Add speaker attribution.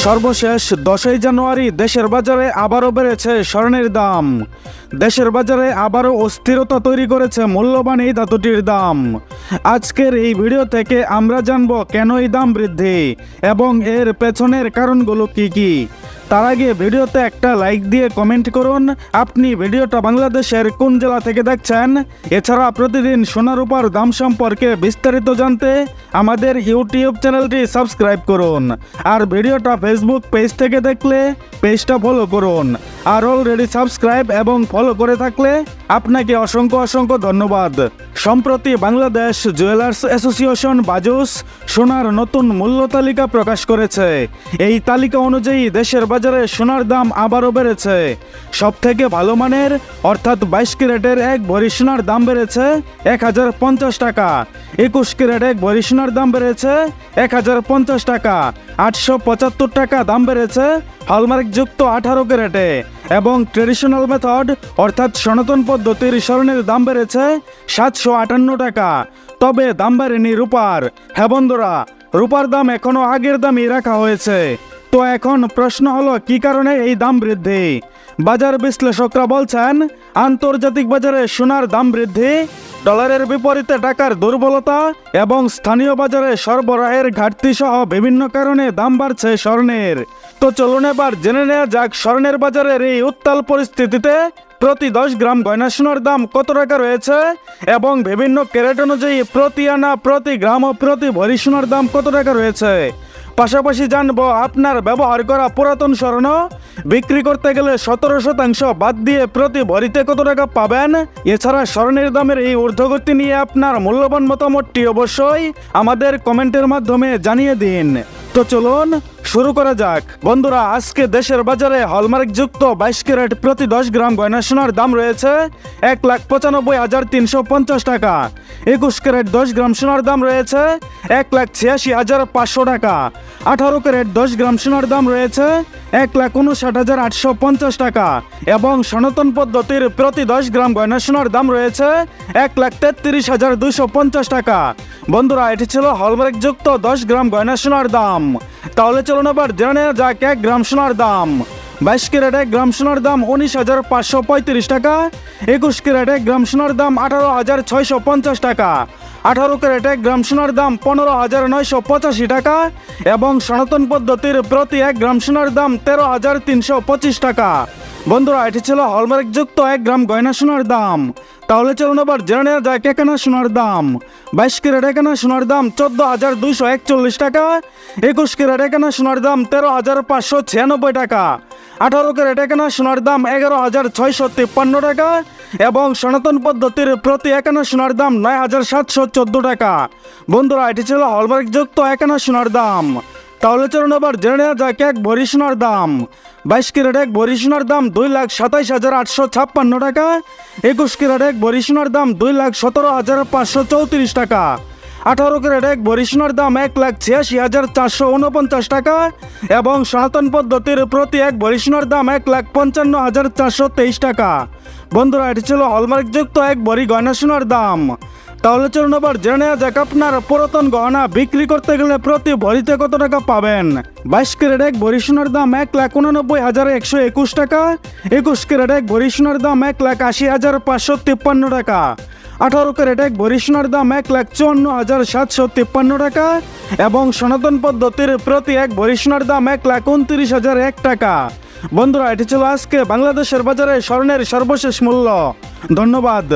Speaker 1: সর্বশেষ দশই জানুয়ারি দেশের বাজারে আবারও বেড়েছে স্বর্ণের দাম। দেশের বাজারে আবারও অস্থিরতা তৈরি করেছে মূল্যবান এই ধাতুটির দাম। আজকের এই ভিডিও থেকে আমরা জানব কেন এই দাম বৃদ্ধি এবং এর পেছনের কারণগুলো কি কি। তার আগে ভিডিওতে একটা লাইক দিয়ে কমেন্ট করুন। আপনি ভিডিওটা বাংলাদেশের কোন জেলা থেকে দেখছেন? এছাড়া প্রতিদিন সোনা রূপার দাম সম্পর্কে বিস্তারিত জানতে আমাদের ইউটিউব চ্যানেলটি সাবস্ক্রাইব করুন। আর ভিডিওটা ফেসবুক পেজ থেকে দেখলে পেজটা ফলো করুন। আর অলরেডি সাবস্ক্রাইব এবং ফলো করে থাকলে আপনাকে অসংখ্য অসংখ্য ধন্যবাদ। সম্প্রতি বাংলাদেশ জুয়েলার্স অ্যাসোসিয়েশন বাজুস সোনার নতুন মূল্য তালিকা প্রকাশ করেছে। এই তালিকা অনুযায়ী দেশের বাজারে সোনার দাম আবারও বেড়েছে। সব থেকে ভালো মানের, অর্থাৎ বাইশ ক্যারেটের এক ভরি সোনার দাম বেড়েছে এক হাজার পঞ্চাশ টাকা। একুশ ক্যারেট এক ভরি সোনার দাম বেড়েছে এক হাজার পঞ্চাশ টাকা। আটশো পঁচাত্তর টাকা দাম বেড়েছে হলমার্কযুক্ত আঠারো ক্যারেটে। এবং ট্রেডিশনাল মেথড অর্থাৎ সনাতন পদ্ধতির স্বর্ণের দাম বেড়েছে সাতশো আটান্ন টাকা। তবে দাম বাড়েনি রূপার। হ্যাঁ বন্ধুরা, রূপার দাম এখনও আগের দামই রাখা হয়েছে। তো এখন প্রশ্ন হলো, কি কারণে এই দাম বৃদ্ধি? বাজার বিশ্লেষকরা বলছেন, আন্তর্জাতিক বাজারে সোনার দাম বৃদ্ধি, ডলারের বিপরীতে টাকার দুর্বলতা এবং স্থানীয় বাজারে সরবরাহের ঘাটতি সহ বিভিন্ন কারণে দাম বাড়ছে স্বর্ণের। তো চলুন এবার জেনে নেওয়া যাক, স্বর্ণের বাজারের এই উত্তাল পরিস্থিতিতে প্রতি দশ গ্রাম গয়না সোনার দাম কত টাকা রয়েছে এবং বিভিন্ন ক্যারেট অনুযায়ী প্রতি আনা, প্রতি গ্রাম ও প্রতি ভরি সোনার দাম কত টাকা রয়েছে? পাশাপাশি জানব আপনার ব্যবহার করা পুরাতন স্বর্ণ। বিক্রি করতে গেলে সতেরো শতাংশ বাদ দিয়ে প্রতি ভরিতে কত টাকা পাবেন? এছাড়া স্বর্ণের দামের এই ঊর্ধ্বগতি নিয়ে আপনার মূল্যবান মতামতটি অবশ্যই আমাদের কমেন্টের মাধ্যমে জানিয়ে দিন। তো চলুন শুরু করা যাক। বন্ধুরা, আজকে দেশের বাজারে হলমার্ক যুক্ত বাইশ ক্যারেট প্রতি দশ গ্রাম গয়না সোনার দাম রয়েছে এক লাখ পঁচানব্বই হাজার তিনশো পঞ্চাশ টাকা। একুশ ক্যারেট দশ গ্রাম সোনার দাম রয়েছে এক লাখ ছিয়াশি হাজার পাঁচশো টাকা। আঠারো ক্যারেট দশ গ্রাম সোনার দাম রয়েছে এক লাখ উনষাট হাজার আটশো পঞ্চাশ টাকা এবং সনাতন পদ্ধতির প্রতি দশ গ্রাম গয়না সোনার দাম রয়েছে এক লাখ তেত্রিশ হাজার দুশো পঞ্চাশ টাকা। বন্ধুরা, এটি ছিল হলমার্ক যুক্ত দশ গ্রাম গয়না সোনার দাম। তাহলে চলুন আবার জেনে নেওয়া যাক এক গ্রাম সোনার দাম। বাইশ ক্যারেট গ্রাম সোনার দাম উনিশ হাজার পাঁচশো পঁয়ত্রিশ টাকা। একুশ ক্যারেট গ্রাম সোনার দাম আঠারো হাজার ছয়শো পঞ্চাশ টাকা। আঠারো ক্যারেট গ্রাম সোনার দাম পনেরো হাজার নয়শো পঁচাশি টাকা এবং সনাতন পদ্ধতির প্রতি এক গ্রাম সোনার দাম তেরো হাজার তিনশো পঁচিশ টাকা। বন্ধুরা, এটি ছিল হলমার্ক যুক্ত এক গ্রাম গয়না সোনার দাম। তাহলে চলুন আবার জেনে নেওয়া যায় কেকানা সোনার দাম। বাইশ ক্যারেট একানা সোনার দাম চোদ্দ হাজার দুইশো একচল্লিশ টাকা, একুশ ক্যারেট একানা সোনার দাম তেরো হাজার পাঁচশো ছিয়ানব্বই টাকা, আঠারো ক্যারেট একানা সোনার দাম এগারো হাজার ছয়শো তিপ্পান্ন টাকা এবং সনাতন পদ্ধতির প্রতি একানা সোনার দাম নয় হাজার সাতশো চোদ্দ টাকা। বন্ধুরা, এটি ছিল হলমার্ক যুক্ত একানা সোনার দাম। তাহলে চলুন আবার জেনে নেওয়া যাক এক ভরি সোনার দাম। বাইশ ক্যারেট এক ভরি সোনার দাম দুই লাখ সাতাইশ হাজার আটশো ছাপ্পান্ন টাকা। একুশ ক্যারেট এক ভরি সোনার দাম দুই লাখ সতেরো হাজার পাঁচশো চৌত্রিশ টাকা। আঠারো ক্যারেট এক ভরি সোনার দাম এক লাখ ছিয়াশি হাজার চারশো উনপঞ্চাশ টাকা এবং সনাতন পদ্ধতির প্রতি এক ভরি সোনার দাম এক লাখ পঞ্চান্ন হাজার চারশো তেইশ টাকা। বন্ধুরা, এটি ছিল হলমার্কযুক্ত এক ভরি গয়না সোনার দাম। তাহলে চলুন আবার জেনে যাক আপনার পুরাতন গহনা বিক্রি করতে গেলে প্রতি ভরিতে কত টাকা পাবেন? বাইশ ক্যারেট এক ভরি সোনার দাম এক লাখ উননব্বই হাজার একশো একুশ টাকা। একুশ ক্যারেট এক ভরি সোনার দাম এক লাখ আশি হাজার পাঁচশো তিপ্পান্ন টাকা। আঠারো ক্যারেট এক ভরি সোনার দাম এক লাখ চুয়ান্ন হাজার সাতশো তিপ্পান্ন টাকা এবং সনাতন পদ্ধতির প্রতি এক ভরি সোনার দাম এক লাখ উনত্রিশ হাজার এক টাকা। বন্ধুরা, এটি ছিল আজকে বাংলাদেশের বাজারে স্বর্ণের সর্বশেষ মূল্য। ধন্যবাদ।